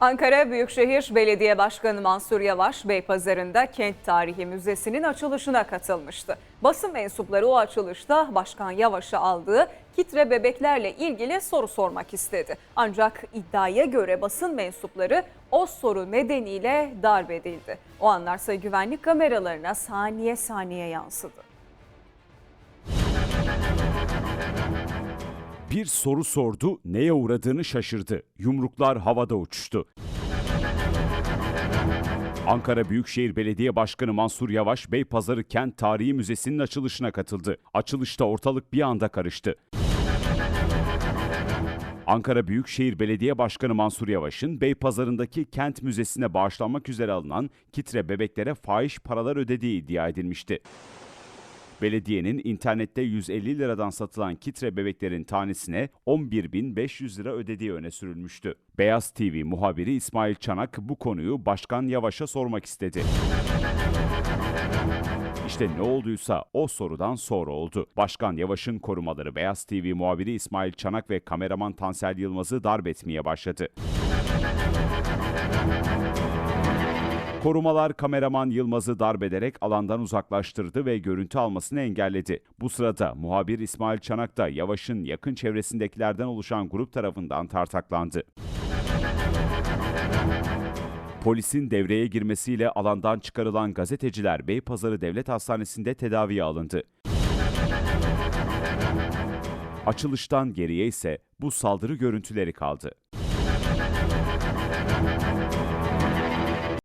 Ankara Büyükşehir Belediye Başkanı Mansur Yavaş, Beypazarı'nda Kent Tarihi Müzesi'nin açılışına katılmıştı. Basın mensupları o açılışta Başkan Yavaş'a aldığı kitre bebeklerle ilgili soru sormak istedi. Ancak iddiaya göre basın mensupları o soru nedeniyle darp edildi. O anlarsa güvenlik kameralarına saniye saniye yansıdı. Bir soru sordu, neye uğradığını şaşırdı. Yumruklar havada uçuştu. Ankara Büyükşehir Belediye Başkanı Mansur Yavaş, Beypazarı Kent Tarihi Müzesi'nin açılışına katıldı. Açılışta ortalık bir anda karıştı. Ankara Büyükşehir Belediye Başkanı Mansur Yavaş'ın Beypazarı'ndaki Kent Müzesi'ne bağışlanmak üzere alınan kitre bebeklere fahiş paralar ödediği iddia edilmişti. Belediyenin internette 150 liradan satılan kitre bebeklerin tanesine 11.500 lira ödediği öne sürülmüştü. Beyaz TV muhabiri İsmail Çanak bu konuyu Başkan Yavaş'a sormak istedi. İşte ne olduysa o sorudan sonra oldu. Başkan Yavaş'ın korumaları Beyaz TV muhabiri İsmail Çanak ve kameraman Tansel Yılmaz'ı darp etmeye başladı. Korumalar kameraman Yılmaz'ı darp ederek alandan uzaklaştırdı ve görüntü almasını engelledi. Bu sırada muhabir İsmail Çanak da Yavaş'ın yakın çevresindekilerden oluşan grup tarafından tartaklandı. Polisin devreye girmesiyle alandan çıkarılan gazeteciler Beypazarı Devlet Hastanesi'nde tedaviye alındı. Açılıştan geriye ise bu saldırı görüntüleri kaldı.